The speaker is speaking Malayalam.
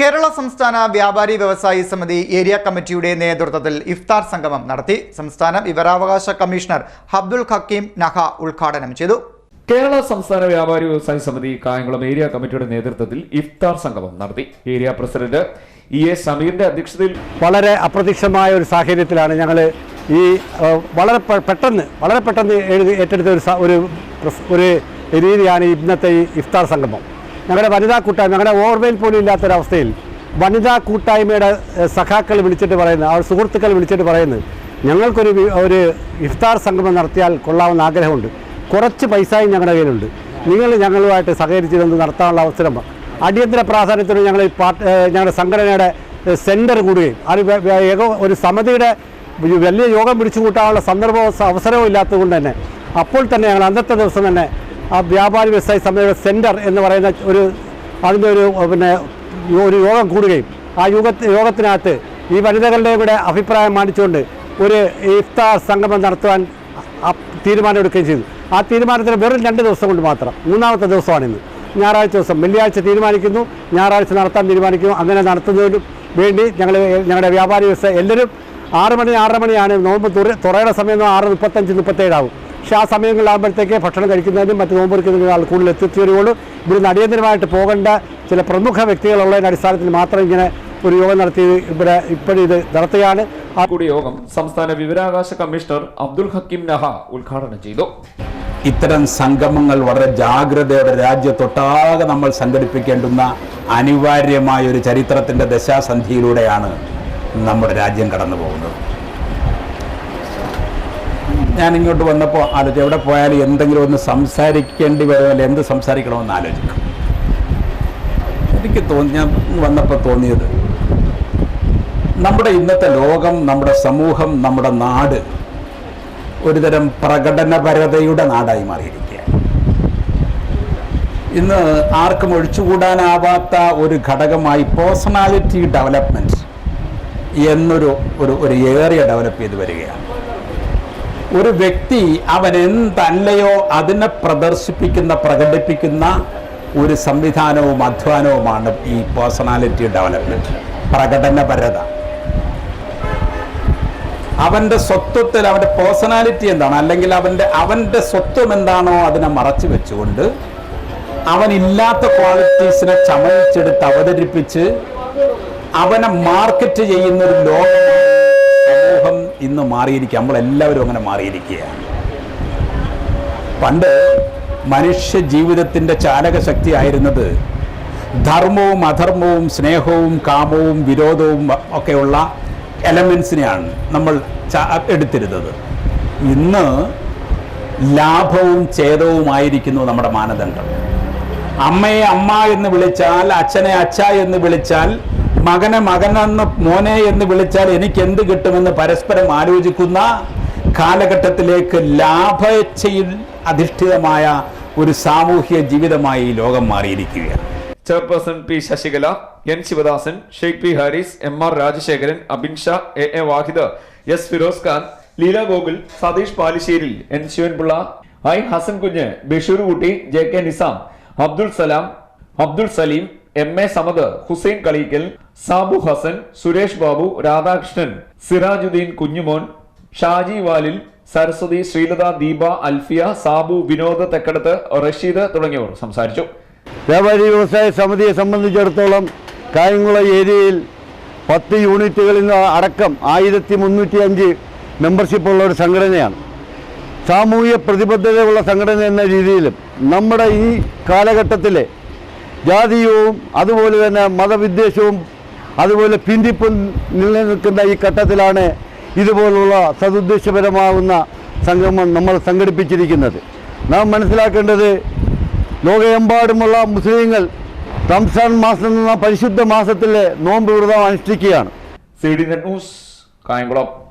കേരള സംസ്ഥാന വ്യാപാരി വ്യവസായി സമിതി ഏരിയ കമ്മിറ്റിയുടെ നേതൃത്വത്തിൽ ഇഫ്താർ സംഗമം നടത്തി സംസ്ഥാന വിവരാവകാശ കമ്മീഷണർ അബ്ദുൽ ഹക്കീം നഹ ഉദ്ഘാടനം ചെയ്തു. കേരള സംസ്ഥാന വ്യാപാരി വ്യവസായി സമിതി കായംകുളം ഏരിയ കമ്മിറ്റിയുടെ നേതൃത്വത്തിൽ ഇഫ്താർ സംഗമം നടത്തി. ഏരിയ പ്രസിഡന്റ് ഇ എ സമീറിന്റെ അധ്യക്ഷതയിൽ വളരെ അപ്രതീക്ഷിതമായ ഒരു സാഹചര്യത്തിലാണ് ഞങ്ങൾ ഈ വളരെ പെട്ടെന്ന് വളരെ പെട്ടെന്ന് എഴുതി ഏറ്റെടുത്ത ഒരു ഒരു ഒരു രീതിയാണ് ഇന്നത്തെ ഈ ഇഫ്താർ സംഗമം. ഞങ്ങളുടെ വനിതാ കൂട്ടായ്മ ഞങ്ങളുടെ ഓർമ്മയിൽ പോലും ഇല്ലാത്തൊരവസ്ഥയിൽ വനിതാ കൂട്ടായ്മയുടെ സഖാക്കൾ വിളിച്ചിട്ട് പറയുന്നത് അവർ സുഹൃത്തുക്കൾ വിളിച്ചിട്ട് പറയുന്നത് ഞങ്ങൾക്കൊരു ഒരു ഇഫ്താർ സംഗമം നടത്തിയാൽ കൊള്ളാവുന്ന ആഗ്രഹമുണ്ട്. കുറച്ച് പൈസയും ഞങ്ങളുടെ കയ്യിലുണ്ട്. നിങ്ങൾ ഞങ്ങളുമായിട്ട് സഹകരിച്ചിരുന്ന് നടത്താനുള്ള അവസരം അടിയന്തര പ്രാധാന്യത്തിന് ഞങ്ങൾ പാർട്ട് ഞങ്ങളുടെ സംഘടനയുടെ സെന്റർ കൂടുകയും അത് ഒരു സമിതിയുടെ വലിയ യോഗം പിടിച്ചു കൂട്ടാനുള്ള സന്ദർഭവും അവസരവും ഇല്ലാത്തതുകൊണ്ട് തന്നെ അപ്പോൾ തന്നെ ഞങ്ങൾ അന്നത്തെ ദിവസം തന്നെ ആ വ്യാപാരി വ്യവസായ സമിതിയുടെ സെന്റർ എന്ന് പറയുന്ന ഒരു അതിന്റെ ഒരു പിന്നെ ഒരു യോഗം കൂടുകയും ആ യോഗ യോഗത്തിനകത്ത് ഈ വനിതകളുടെ കൂടെ അഭിപ്രായം മാനിച്ചുകൊണ്ട് ഒരു ഇഫ്താർ സംഗമം നടത്തുവാൻ തീരുമാനമെടുക്കുകയും ചെയ്തു. ആ തീരുമാനത്തിന് വെറും രണ്ട് ദിവസം കൊണ്ട് മാത്രം മൂന്നാമത്തെ ദിവസമാണിന്ന്. ഞായറാഴ്ച ദിവസം വെള്ളിയാഴ്ച തീരുമാനിക്കുന്നു ഞായറാഴ്ച നടത്താൻ തീരുമാനിക്കുന്നു അങ്ങനെ നടത്തുന്നതിന് വേണ്ടി ഞങ്ങൾ ഞങ്ങളുടെ വ്യാപാരി വ്യവസായ എല്ലാവരും ആറ് മണി ആറര മണിയാണ് നോമ്പ് തുറ തുറയുടെ സമയം ആറ് മുപ്പത്തഞ്ച് മുപ്പത്തേഴാവും പക്ഷേ ആ സമയങ്ങളിലാകുമ്പോഴത്തേക്ക് ഭക്ഷണം കഴിക്കുന്നതിനും മറ്റ് നോമ്പ് എടുക്കുന്നതിനും ആൾ കൂടുതൽ എത്തിച്ചേരുകയുള്ളൂ. ഇവിടുന്ന് അടിയന്തരമായിട്ട് പോകേണ്ട ചില പ്രമുഖ വ്യക്തികളുള്ളതിന്റെ അടിസ്ഥാനത്തിൽ മാത്രം ഇങ്ങനെ ഒരു യോഗം നടത്തി ഇവിടെ ഇപ്പോഴും ഇത് നടത്തുകയാണ്. ആ കൂടി യോഗം സംസ്ഥാന വിവരാവകാശ കമ്മീഷണർ അബ്ദുൽ ഹക്കിം നഹ ഉദ്ഘാടനം ചെയ്തു. ഇത്തരം സംഗമങ്ങൾ വളരെ ജാഗ്രതയോടെ രാജ്യത്തൊട്ടാകെ നമ്മൾ സംഘടിപ്പിക്കേണ്ടുന്ന അനിവാര്യമായ ഒരു ചരിത്രത്തിന്റെ ദശാസന്ധിയിലൂടെയാണ് നമ്മുടെ രാജ്യം കടന്നു പോകുന്നത് ഞാൻ ഇങ്ങോട്ട് വന്നപ്പോൾ ആലോചിച്ചു എവിടെ പോയാലും എന്തെങ്കിലും ഒന്ന് സംസാരിക്കേണ്ടി വരുമല്ലോ എന്ത് സംസാരിക്കണമെന്ന് ആലോചിക്കും. എനിക്ക് തോന്നി ഞാൻ വന്നപ്പോൾ തോന്നിയത് നമ്മുടെ ഇന്നത്തെ ലോകം നമ്മുടെ സമൂഹം നമ്മുടെ നാട് ഒരുതരം പ്രകടനപരതയുടെ നാടായി മാറിയിരിക്കുക ഇന്ന് ആർക്കും ഒഴിച്ചുകൂടാനാവാത്ത ഒരു ഘടകമായി പേഴ്സണാലിറ്റി ഡെവലപ്മെന്റ് എന്നൊരു ഒരു ഒരു ഏറിയ ഡെവലപ്പ് ചെയ്ത് വരികയാണ്. ഒരു വ്യക്തി അവൻ എന്തല്ലയോ അതിനെ പ്രദർശിപ്പിക്കുന്ന പ്രകടിപ്പിക്കുന്ന ഒരു സംവിധാനവും അധ്വാനവുമാണ് ഈ പേഴ്സണാലിറ്റി ഡെവലപ്മെന്റ് പ്രകടനപരത. അവന്റെ സ്വത്വത്തിൽ അവന്റെ പേഴ്സണാലിറ്റി എന്താണ്? അല്ലെങ്കിൽ അവന്റെ അവന്റെ സ്വത്വം എന്താണോ അതിനെ മറച്ചു വെച്ചുകൊണ്ട് അവനില്ലാത്ത ക്വാളിറ്റീസിനെ ചമയിച്ചെടുത്ത് അവതരിപ്പിച്ച് അവനെ മാർക്കറ്റ് ചെയ്യുന്ന ഒരു ലോകം ഇന്ന് മാറിയിരിക്കുക നമ്മളെല്ലാവരും അങ്ങനെ മാറിയിരിക്കുകയാണ് പണ്ട് മനുഷ്യ ജീവിതത്തിന്റെ ചാലകശക്തി ആയിരുന്നത് ധർമ്മവും അധർമ്മവും സ്നേഹവും കാമവും വിരോധവും ഒക്കെയുള്ള എലമെൻസിനെയാണ് നമ്മൾ എടുത്തിരുന്നത്. ഇന്ന് ലാഭവും ഛേദവുമായിരിക്കുന്നു നമ്മുടെ മാനദണ്ഡം. അമ്മയെ അമ്മ എന്ന് വിളിച്ചാൽ അച്ഛനെ അച്ഛ എന്ന് വിളിച്ചാൽ മകനെ മകനെന്ന് മോനെ എന്ന് വിളിച്ചാൽ എനിക്ക് എന്ത് കിട്ടുമെന്ന് പരസ്പരം ആലോചിക്കുന്ന കാലഘട്ടത്തിലേക്ക് ലാഭേച്ഛയിൽ അധിഷ്ഠിതമായ ഒരു സാമൂഹ്യ ജീവിതമായി ലോകം മാറിയിരിക്കുകയാണ്. Chairperson P Sasikala N Sivadasan Sheikh P Haris M R Rajasekharan Abin Shah A A Vahid S Firoz Khan Leela Gokul Satheesh പാലിശ്ശേരിൽ N Sivanpillai I Hassan Kunju Basheer Kutty J K Nizam Abdul Salam Abdul Saleem M A Samad Hussain Kalikkal Sabu Hassan Suresh Babu Radhakrishnan Sirajuddin Kunjumon Shaji വാലിൽ Saraswathi Sreelatha Deepa Alfiya Sabu Vinod Thekkadath Rasheed തുടങ്ങിയവർ സംസാരിച്ചു. വ്യാപാരി വ്യവസായ സമിതിയെ സംബന്ധിച്ചിടത്തോളം കായംകുളം ഏരിയയിൽ പത്ത് യൂണിറ്റുകളിൽ നിന്ന് അടക്കം ആയിരത്തി മുന്നൂറ്റി അഞ്ച് മെമ്പർഷിപ്പുള്ള ഒരു സംഘടനയാണ്. സാമൂഹ്യ പ്രതിബദ്ധതയുള്ള സംഘടന എന്ന രീതിയിലും നമ്മുടെ ഈ കാലഘട്ടത്തിലെ ജാതീയവും അതുപോലെ തന്നെ മതവിദ്വേഷവും അതുപോലെ പിന്തിപ്പും നിലനിൽക്കുന്ന ഈ ഘട്ടത്തിലാണ് ഇതുപോലുള്ള സതുദ്ദേശപരമാകുന്ന സംഗമം നമ്മൾ സംഘടിപ്പിച്ചിരിക്കുന്നത്. നാം മനസ്സിലാക്കേണ്ടത് ലോകമെമ്പാടുമുള്ള മുസ്ലിങ്ങൾ റംസാൻ മാസം എന്ന പരിശുദ്ധ മാസത്തിലെ നോമ്പ് വ്രതം അനുഷ്ഠിക്കുകയാണ്. C D net news Kayamkulam.